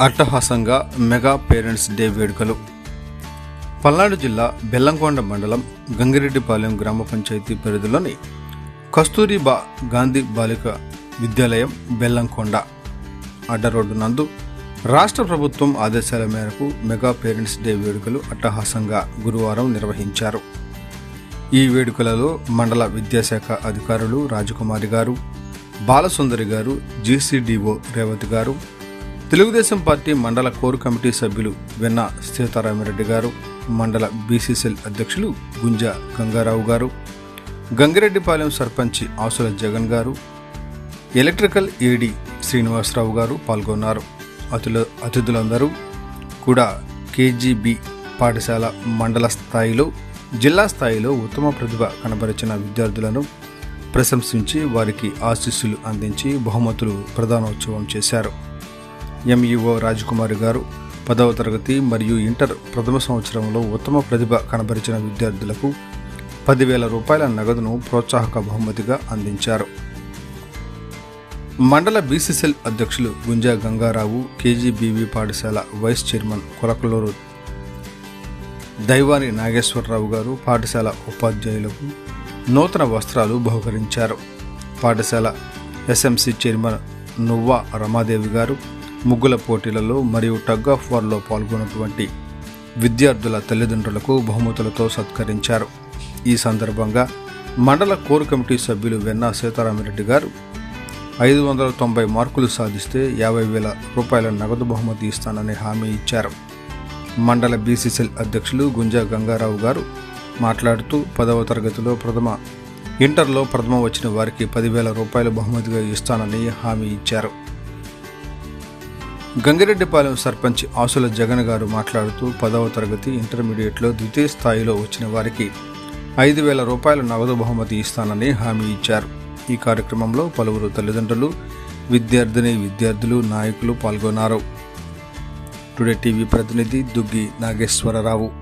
అట్టహాసంగా mega parents day వేడుకలు. పల్నాడు జిల్లా బెల్లంకొండ మండలం గంగిరెడ్డిపాలెం గ్రామ పంచాయతీ పరిధిలోని కస్తూరిబా గాంధీ బాలిక విద్యాలయం బెల్లంకొండ. అడ్డ రోడ్డు నందు రాష్ట్ర ప్రభుత్వం ఆదేశాల మేరకు మెగా పేరెంట్స్ డే వేడుకలు అట్టహాసంగా గురువారం నిర్వహించారు. ఈ వేడుకలలో మండల విద్యాశాఖ అధికారులు రాజకుమారి గారు బాలసుందరి గారు జీసీడీఓ రేవతి గారు తెలుగుదేశం పార్టీ మండల కోర్ కమిటీ సభ్యులు వెన్న సీతారామరెడ్డి గారు మండల బీసీసీఎల్ అధ్యక్షులు గుంజ గంగారావు గారు గంగిరెడ్డిపాలెం సర్పంచి ఆసుల జగన్ గారు ఎలక్ట్రికల్ ఏడి శ్రీనివాసరావు గారు పాల్గొన్నారు. అతుల అతిథులందరూ కూడా కేజీబీ పాఠశాల మండల స్థాయిలో జిల్లా స్థాయిలో ఉత్తమ ప్రతిభ కనబరిచిన విద్యార్థులను ప్రశంసించి వారికి ఆశీస్సులు అందించి బహుమతులు ప్రదానోత్సవం చేశారు. ఎంఈఓ రాజకుమారి గారు పదవ తరగతి మరియు ఇంటర్ ప్రథమ సంవత్సరంలో ఉత్తమ ప్రతిభ కనబరిచిన విద్యార్థులకు పదివేల రూపాయల నగదును ప్రోత్సాహక బహుమతిగా అందించారు. మండల బీసీసీఎల్ అధ్యక్షులు గుంజా గంగారావు కేజీబీవీ పాఠశాల వైస్ చైర్మన్ కొలకలూరు దైవాని నాగేశ్వరరావు గారు పాఠశాల ఉపాధ్యాయులకు నూతన వస్త్రాలు బహుకరించారు. పాఠశాల ఎస్ఎంసి చైర్మన్ నువ్వా రమాదేవి గారు ముగ్గుల పోటీలలో మరియు టగ్ ఆఫ్ వార్లో పాల్గొన్నటువంటి విద్యార్థుల తల్లిదండ్రులకు బహుమతులతో సత్కరించారు. ఈ సందర్భంగా మండల కోర్ కమిటీ సభ్యులు వెన్నా సీతారామరెడ్డి గారు ఐదు వందల తొంభై మార్కులు సాధిస్తే యాభై వేల రూపాయల నగదు బహుమతి ఇస్తానని హామీ ఇచ్చారు. మండల బీసీసీఎల్ అధ్యక్షులు గుంజా గంగారావు గారు మాట్లాడుతూ పదవ తరగతిలో ప్రథమ ఇంటర్లో ప్రథమ వచ్చిన వారికి పదివేల రూపాయల బహుమతిగా ఇస్తానని హామీ ఇచ్చారు. గంగిరెడ్డిపాలెం సర్పంచ్ ఆసుల జగన్ గారు మాట్లాడుతూ పదవ తరగతి ఇంటర్మీడియట్లో ద్వితీయ స్థాయిలో వచ్చిన వారికి ఐదు వేల రూపాయల నగదు బహుమతి ఇస్తానని హామీ ఇచ్చారు. ఈ కార్యక్రమంలో పలువురు తల్లిదండ్రులు విద్యార్థిని విద్యార్థులు నాయకులు పాల్గొన్నారు. టుడే టీవీ ప్రతినిధి దుగ్గి నాగేశ్వరరావు.